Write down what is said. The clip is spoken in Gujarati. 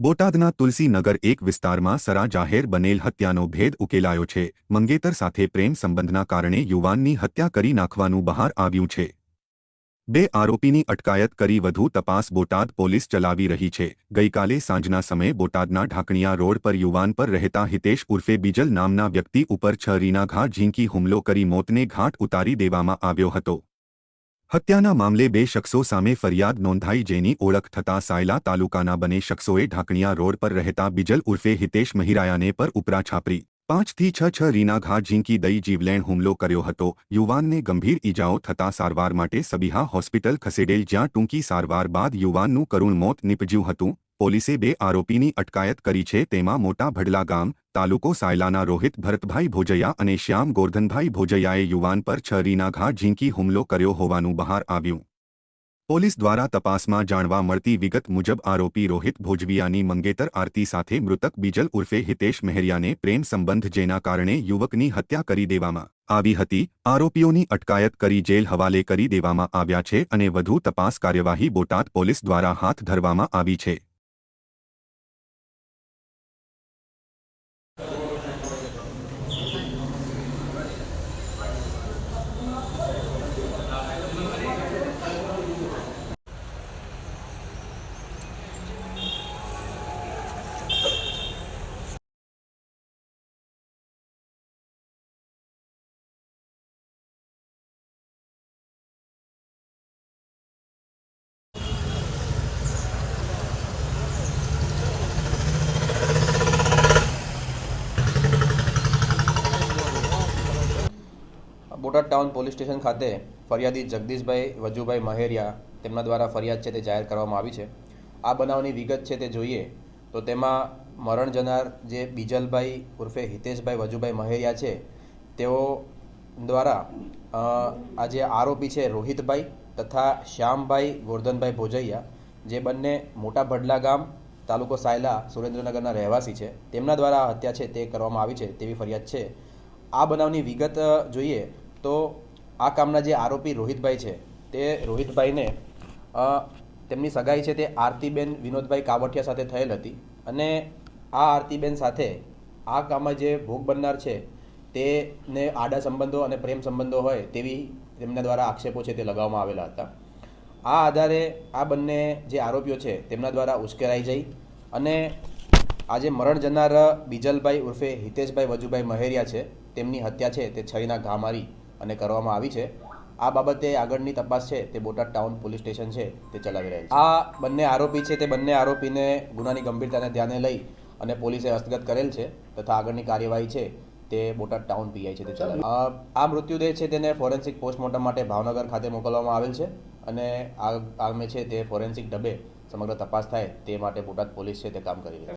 બોટાદના તુલસીનગર એક વિસ્તારમાં સરા જાહેર બનેલ હત્યાનો ભેદ ઉકેલાયો છે. મંગેતર સાથે પ્રેમ સંબંધના કારણે યુવાનની હત્યા કરી નાખવાનું બહાર આવ્યું છે. બે આરોપીની અટકાયત કરી વધુ તપાસ બોટાદ પોલીસ ચલાવી રહી છે. ગઈકાલે સાંજના સમયે બોટાદના ઢાકણિયા રોડ પર યુવાન પર રહેતા હિતેશ ઉર્ફે બીજલ નામના વ્યક્તિ ઉપર છરીના ઘા ઝીંકી હુમલો કરી મોતને ઘાટ ઉતારી દેવામાં આવ્યો હતો. હત્યાના મામલે બે શખ્સો સામે ફરિયાદ નોંધાઈ જેની ઓળખ થતા સાયલા તાલુકાના બને શખ્સોએ ઢાકણિયા રોડ પર રહેતા બીજલ ઉર્ફે હિતેશ મહિરાયાને પર ઉપરા છાપરી. પાંચથી છ છ રીના ઘા ઝીંકી દઈ જીવલેણ હુમલો કર્યો હતો. યુવાનને ગંભીર ઈજાઓ થતા સારવાર માટે સબીહા હોસ્પિટલ ખસેડેલ જ્યાં ટૂંકી સારવાર બાદ યુવાનનું કરુણ મોત નીપજ્યું હતું. પોલીસે બે આરોપીની અટકાયત કરી છે. તેમાં મોટા ભડલા ગામ, તાલુકો સાયલાના રોહિત ભરતભાઈ ભોજૈયા અને શ્યામ ગોરધનભાઈ ભોજૈયાએ યુવાન પર છરીના ઘા ઝીંકી હુમલો કર્યો હોવાનું બહાર આવ્યું. પોલીસ દ્વારા તપાસમાં જાણવા મળતી વિગત મુજબ આરોપી રોહિત ભોજવિયાની મંગેતર આરતી સાથે મૃતક બીજલ ઉર્ફે હિતેશ મહેરિયાને પ્રેમ સંબંધ જેના કારણે યુવકની હત્યા કરી દેવામાં આવી હતી. આરોપીઓની અટકાયત કરી જેલ હવાલે કરી દેવામાં આવ્યા છે અને વધુ તપાસ કાર્યવાહી બોટાદ પોલીસ દ્વારા હાથ ધરવામાં આવી છે. બોટાદ ટાઉન પોલીસ સ્ટેશન ખાતે ફરિયાદી જગદીશભાઈ વજુભાઈ મહેરિયા તેમના દ્વારા ફરિયાદ છે તે જાહેર કરવામાં આવી છે. આ બનાવની વિગત છે તે જોઈએ તો તેમાં મરણ જનાર જે બીજલભાઈ ઉર્ફે હિતેશભાઈ વજુભાઈ મહેરિયા છે, તેઓ દ્વારા આ જે આરોપી છે રોહિતભાઈ તથા શ્યામભાઈ ગોરધનભાઈ ભોજૈયા, જે બંને મોટા ભડલા ગામ તાલુકો સાયલા સુરેન્દ્રનગરના રહેવાસી છે, તેમના દ્વારા હત્યા છે તે કરવામાં આવી છે તેવી ફરિયાદ છે. આ બનાવની વિગત જોઈએ તો આ કામના જે આરોપી રોહિતભાઈ છે, તે રોહિતભાઈને તેમની સગાઈ છે તે આરતીબેન વિનોદભાઈ કાવઠિયા સાથે થયેલ હતી અને આ આરતીબેન સાથે આ કામમાં જે ભોગ બનનાર છે, તેને આડા સંબંધો અને પ્રેમ સંબંધો હોય તેવી તેમના દ્વારા આક્ષેપો છે તે લગાવવામાં આવેલા હતા. આ આધારે આ બંને જે આરોપીઓ છે તેમના દ્વારા ઉશ્કેરાઈ જઈ અને આજે મરણ જનાર બીજલભાઈ ઉર્ફે હિતેશભાઈ વજુભાઈ મહેરિયા છે, તેમની હત્યા છે તે છરીના ઘા મારી અને કરવામાં આવી છે. આ બાબતે આગળની તપાસ છે, તે બોટાદ ટાઉન પોલીસ સ્ટેશન છે, તે ચલાવી રહેલ છે. આ બંને આરોપી છે, તે બંને આરોપીને ગુનાની ગંભીરતાને ધ્યાને લઈ અને પોલીસે હસ્તગત કરેલ છે તથા આગળની કાર્યવાહી છે, તે બોટાદ ટાઉન પીઆઈ છે, તે ચલાવી આ મૃત્યુદેહ છે, તેને ફોરેન્સિક પોસ્ટમોર્ટમ માટે ભાવનગર ખાતે મોકલવામાં આવેલ છે અને આ આમે છે, તે ફોરેન્સિક ડબે સમગ્ર તપાસ થાય તે માટે બોટાદ પોલીસ છે તે કામ કરી રહી છે.